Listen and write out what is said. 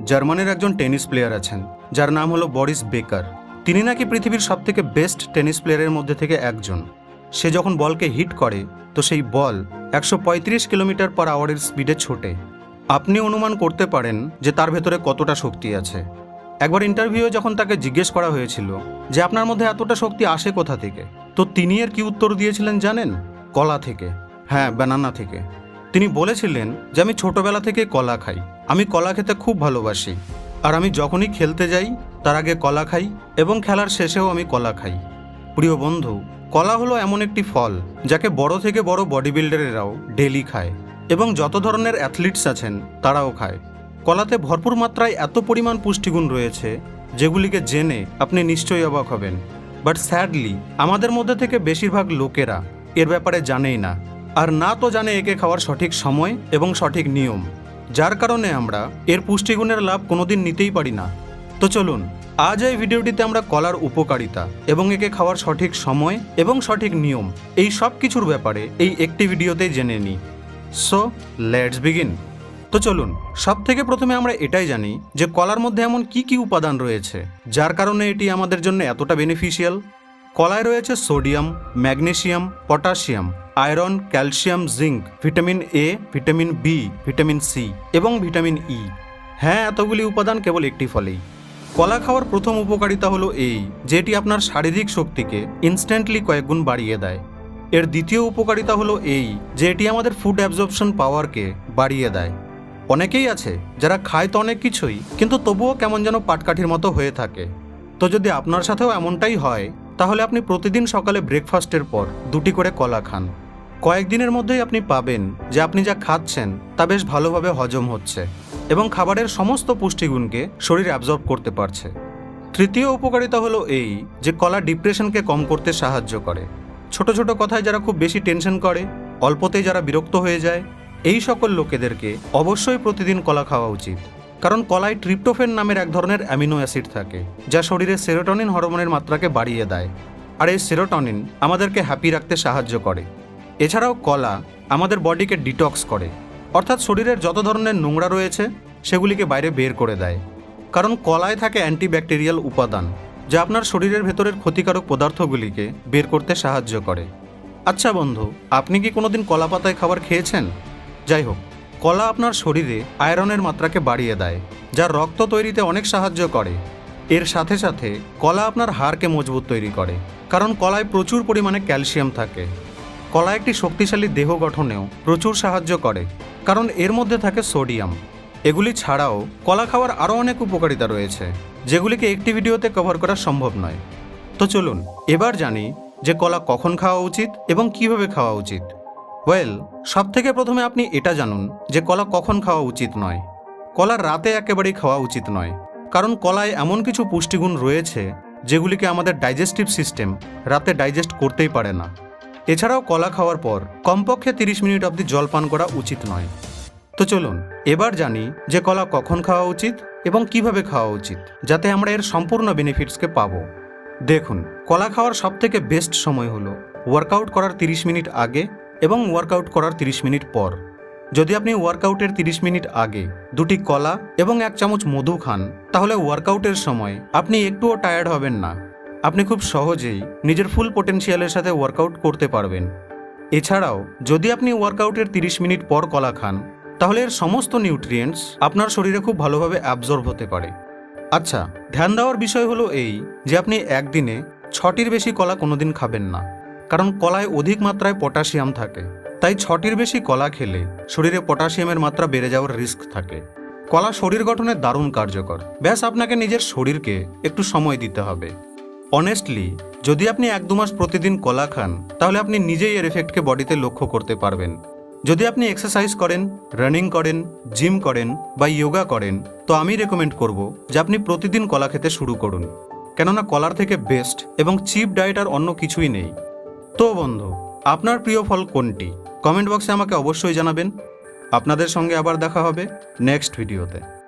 জার্মানির একজন tennis player আছেন, যার নাম হলো বরিস বেকার। তিনি নাকি পৃথিবীর সবথেকে বেস্ট টেনিস প্লেয়ারের মধ্যে থেকে একজন। সে যখন বলকে হিট করে, তো সেই বল একশো পঁয়ত্রিশ কিলোমিটার পার আওয়ারের স্পিডে ছোটে। আপনি অনুমান করতে পারেন যে তার ভেতরে কতটা শক্তি আছে। একবার ইন্টারভিউ যখন তাকে জিজ্ঞেস করা হয়েছিল যে আপনার মধ্যে এতটা শক্তি আসে কোথা থেকে, তো তিনি এর কি উত্তর দিয়েছিলেন জানেন? কলা থেকে। হ্যাঁ ব্যানানা থেকে। তিনি বলেছিলেন যে আমি ছোটবেলা থেকে কলা খাই। আমি কলা খেতে খুব ভালোবাসি। আর আমি যখনই খেলতে যাই, তার আগে কলা খাই এবং খেলার শেষেও আমি কলা খাই। প্রিয় বন্ধু, কলা হলো এমন একটি ফল যাকে বড় থেকে বড় বডি বিল্ডারেরাও ডেলি খায় এবং যত ধরনের অ্যাথলিটস আছেন, তারাও খায়। কলাতে ভরপুর মাত্রায় এত পরিমাণ পুষ্টিগুণ রয়েছে যেগুলিকে জেনে আপনি নিশ্চয়ই অবাক হবেন। বাট স্যাডলি, আমাদের মধ্যে থেকে বেশিরভাগ লোকেরা এর ব্যাপারে জানেই না। আর না তো জানে একে খাওয়ার সঠিক সময় এবং সঠিক নিয়ম। যার কারণে আমরা এর পুষ্টিগুণের লাভ কোনোদিন নিতেই পারি না। তো চলুন, আজ এই ভিডিওটিতে আমরা কলার উপকারিতা এবং একে খাওয়ার সঠিক সময় এবং সঠিক নিয়ম এই সব কিছুর ব্যাপারে এই একটি ভিডিওতে জেনে নিই। সো লেটস বিগিন তো চলুন সব থেকে প্রথমে আমরা এটাই জানি যে কলার মধ্যে এমন কি কি উপাদান রয়েছে, যার কারণে এটি আমাদের জন্য এতটা বেনিফিশিয়াল কলায় রয়েছে sodium magnesium potassium. Iron, calcium, zinc, vitamin A, vitamin B, vitamin C এবং ভিটামিন ই। হ্যাঁ এতগুলি উপাদান কেবল একটি ফলেই। কলা খাওয়ার প্রথম উপকারিতা হলো এই যে এটি আপনার শারীরিক শক্তিকে ইনস্ট্যান্টলি কয়েকগুণ বাড়িয়ে দেয়। এর দ্বিতীয় উপকারিতা হলো এই যে এটি আমাদের ফুড অ্যাবজর্পশন পাওয়ারকে বাড়িয়ে দেয়। অনেকেই আছে, যারা খায় তো অনেক কিছুই, কিন্তু তবুও কেমন যেন পাটকাঠির মতো হয়ে থাকে। তো যদি আপনার সাথেও এমনটাই হয়, তাহলে আপনি প্রতিদিন সকালে ব্রেকফাস্টের পর দুটি করে কলা খান। কয়েকদিনের মধ্যেই আপনি পাবেন যে আপনি যা খাচ্ছেন তা বেশ ভালোভাবে হজম হচ্ছে এবং খাবারের সমস্ত পুষ্টিগুণকে শরীর অ্যাবজর্ব করতে পারছে। তৃতীয় উপকারিতা হলো এই যে কলা ডিপ্রেশনকে কম করতে সাহায্য করে। ছোট ছোট কথায় যারা খুব বেশি টেনশন করে, অল্পতেই যারা বিরক্ত হয়ে যায়, এই সকল লোকেদেরকে অবশ্যই প্রতিদিন কলা খাওয়া উচিত। কারণ কলায় ট্রিপ্টোফেন নামের এক ধরনের অ্যামিনো অ্যাসিড থাকে, যা শরীরে সেরোটনিন হরমোনের মাত্রাকে বাড়িয়ে দেয়। আর এই সেরোটনিন আমাদেরকে হ্যাপি রাখতে সাহায্য করে। এছাড়াও কলা আমাদের বডিকে ডিটক্স করে, অর্থাৎ শরীরের যত ধরনের নোংরা রয়েছে সেগুলিকে বাইরে বের করে দেয়। কারণ কলায় থাকে অ্যান্টিব্যাকটেরিয়াল উপাদান, যা আপনার শরীরের ভেতরের ক্ষতিকারক পদার্থগুলিকে বের করতে সাহায্য করে। আচ্ছা বন্ধু, আপনি কি কোনোদিন কলা পাতায় খাবার খেয়েছেন? যাই হোক, কলা আপনার শরীরে আয়রনের মাত্রাকে বাড়িয়ে দেয়, যা রক্ত তৈরিতে অনেক সাহায্য করে। এর সাথে সাথে কলা আপনার হাড়কে মজবুত তৈরি করে, কারণ কলায় প্রচুর পরিমাণে ক্যালসিয়াম থাকে। কলা একটি শক্তিশালী দেহ গঠনেও প্রচুর সাহায্য করে, কারণ এর মধ্যে থাকে সোডিয়াম। এগুলি ছাড়াও কলা খাওয়ার আরও অনেক উপকারিতা রয়েছে, যেগুলিকে একটি ভিডিওতে কভার করা সম্ভব নয়। তো চলুন, এবার জানি যে কলা কখন খাওয়া উচিত এবং কীভাবে খাওয়া উচিত। ওয়েল সব থেকে প্রথমে আপনি এটা জানুন যে কলা কখন খাওয়া উচিত নয়। কলা রাতে একেবারেই খাওয়া উচিত নয়, কারণ কলায় এমন কিছু পুষ্টিগুণ রয়েছে যেগুলিকে আমাদের ডাইজেস্টিভ সিস্টেম রাতে ডাইজেস্ট করতেই পারে না। এছাড়াও কলা খাওয়ার পর কমপক্ষে তিরিশ মিনিট অবধি জল পান করা উচিত নয়। তো চলুন, এবার জানি যে কলা কখন খাওয়া উচিত এবং কীভাবে খাওয়া উচিত, যাতে আমরা এর সম্পূর্ণ বেনিফিটসকে পাবো। দেখুন, কলা খাওয়ার সবথেকে বেস্ট সময় হলো ওয়ার্কআউট করার তিরিশ মিনিট আগে এবং ওয়ার্কআউট করার তিরিশ মিনিট পর। যদি আপনি ওয়ার্কআউটের তিরিশ মিনিট আগে দুটি কলা এবং এক চামচ মধু খান, তাহলে ওয়ার্কআউটের সময় আপনি একটুও টায়ার্ড হবেন না। আপনি খুব সহজেই নিজের ফুল পোটেনশিয়ালের সাথে ওয়ার্কআউট করতে পারবেন। এছাড়াও, যদি আপনি ওয়ার্কআউটের তিরিশ মিনিট পর কলা খান, তাহলে এর সমস্ত নিউট্রিয়েন্টস আপনার শরীরে খুব ভালোভাবে অ্যাবজর্ব হতে পারে। আচ্ছা ধ্যান দেওয়ার বিষয় হলো এই যে আপনি একদিনে ছটির বেশি কলা কোনোদিন খাবেন না। কারণ কলায় অধিক মাত্রায় পটাশিয়াম থাকে। তাই ছটির বেশি কলা খেলে শরীরে পটাশিয়ামের মাত্রা বেড়ে যাওয়ার রিস্ক থাকে। কলা শরীর গঠনে দারুণ কার্যকর। ব্যাস, আপনাকে নিজের শরীরকে একটু সময় দিতে হবে। অনেস্টলি যদি আপনি এক দু মাস প্রতিদিন কলা খান, তাহলে আপনি নিজেই এর এফেক্টকে বডিতে লক্ষ্য করতে পারবেন। যদি আপনি এক্সারসাইজ করেন রানিং করেন জিম করেন বা যোগা করেন, তো আমি রেকমেন্ড করব যে আপনি প্রতিদিন কলা খেতে শুরু করুন। কেননা কলার থেকে বেস্ট এবং চিপ ডায়েট আর অন্য কিছুই নেই। তো বন্ধু, আপনার প্রিয় ফল কোনটি? কমেন্ট বক্সে আমাকে অবশ্যই জানাবেন। আপনাদের সঙ্গে আবার দেখা হবে নেক্সট ভিডিওতে